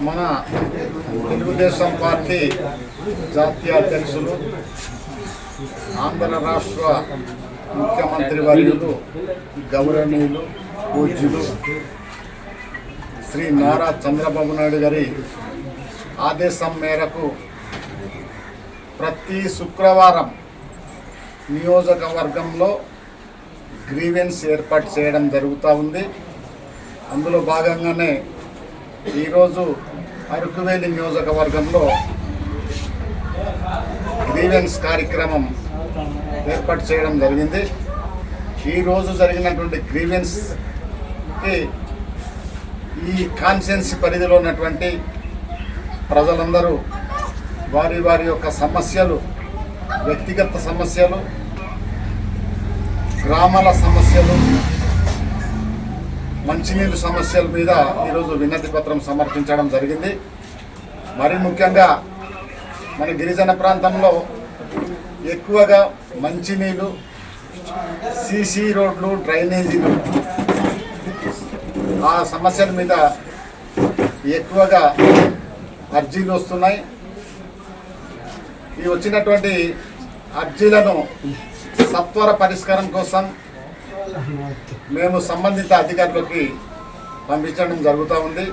మన తెలుగుదేశం పార్టీ జాతీయ అధ్యక్షులు ఆంధ్ర రాష్ట్ర ముఖ్యమంత్రి వర్యులు గౌరవనీయులు పూజ్యులు శ్రీ నారా చంద్రబాబు నాయుడు గారి ఆదేశం మేరకు ప్రతి శుక్రవారం నియోజకవర్గంలో గ్రీవెన్స్ ఏర్పాటు చేయడం జరుగుతూ ఉంది. అందులో భాగంగానే ఈరోజు అరకువేలి నియోజకవర్గంలో గ్రీవెన్స్ కార్యక్రమం ఏర్పాటు చేయడం జరిగింది. ఈరోజు జరిగినటువంటి గ్రీవెన్స్కి ఈ కాన్షియన్స్ పరిధిలో ఉన్నటువంటి ప్రజలందరూ వారి వారి యొక్క సమస్యలు వ్యక్తిగత సమస్యలు గ్రామాల సమస్యలు మంచినీళ్ళు సమస్యల మీద ఈరోజు వినతి పత్రం సమర్పించడం జరిగింది. మరి ముఖ్యంగా మన గిరిజన ప్రాంతంలో ఎక్కువగా మంచినీళ్ళు సీసీ రోడ్లు డ్రైనేజీలు ఆ సమస్యల మీద ఎక్కువగా అర్జీలు వస్తున్నాయి. ఈ వచ్చినటువంటి అర్జీలను సత్వర పరిష్కారం కోసం మేము సంబంధిత అధికారులకి పంపించడం జరుగుతూ ఉంది.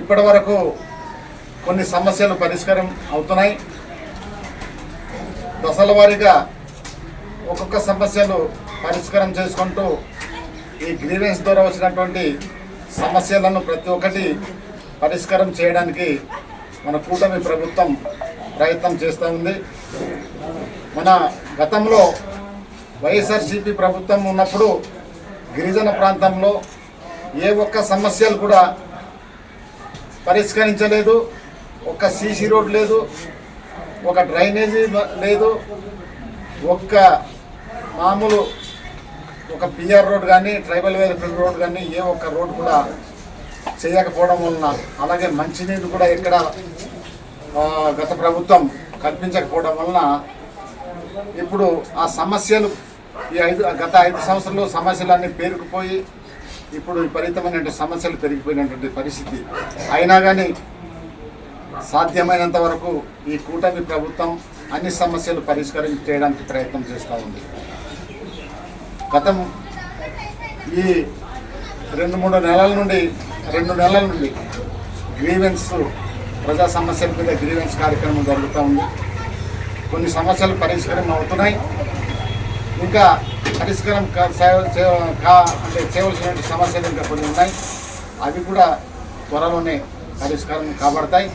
ఇప్పటి వరకు కొన్ని సమస్యలు పరిష్కారం అవుతున్నాయి. దశల వారీగా ఒక్కొక్క సమస్యలు పరిష్కారం చేసుకుంటూ ఈ గ్రీవెన్స్ ద్వారా వచ్చినటువంటి సమస్యలను ప్రతి ఒక్కటి పరిష్కారం చేయడానికి మన కూటమి ప్రభుత్వం ప్రయత్నం చేస్తూ ఉంది. మన గతంలో వైఎస్ఆర్సీపీ ప్రభుత్వం ఉన్నప్పుడు గిరిజన ప్రాంతంలో ఏ ఒక్క సమస్యలు కూడా పరిష్కరించలేదు. ఒక్క సీసీ రోడ్ లేదు ఒక డ్రైనేజీ లేదు. ఒక్క మామూలు ఒక పిఆర్ రోడ్ కానీ ట్రైబల్ వెల్ఫేర్ రోడ్ కానీ ఏ ఒక్క రోడ్ కూడా చేయకపోవడం వలన అలాగే మంచినీరు కూడా ఇక్కడ గత ప్రభుత్వం కల్పించకపోవడం వలన ఇప్పుడు ఆ సమస్యలు ఈ ఐదు గత ఐదు సంవత్సరాలు సమస్యలన్నీ పేరుకుపోయి ఇప్పుడు విపరీతమైనటువంటి సమస్యలు పెరిగిపోయినటువంటి పరిస్థితి. అయినా కానీ సాధ్యమైనంత వరకు ఈ కూటమి ప్రభుత్వం అన్ని సమస్యలు పరిష్కారం చేయడానికి ప్రయత్నం చేస్తూ ఉంది. గతం ఈ రెండు మూడు నెలల నుండి రెండు నెలల నుండి గ్రీవెన్స్ ప్రజా సమస్యల మీద గ్రీవెన్స్ కార్యక్రమం జరుగుతూ ఉంది. కొన్ని సమస్యలు పరిష్కారం అవుతున్నాయి. ఇంకా పరిష్కారం సేవ- సేవ- కా అంటే చేయవలసినటువంటి సమస్యలు ఇంకా కొన్ని ఉన్నాయి. అవి కూడా త్వరలోనే పరిష్కారం కాబడతాయి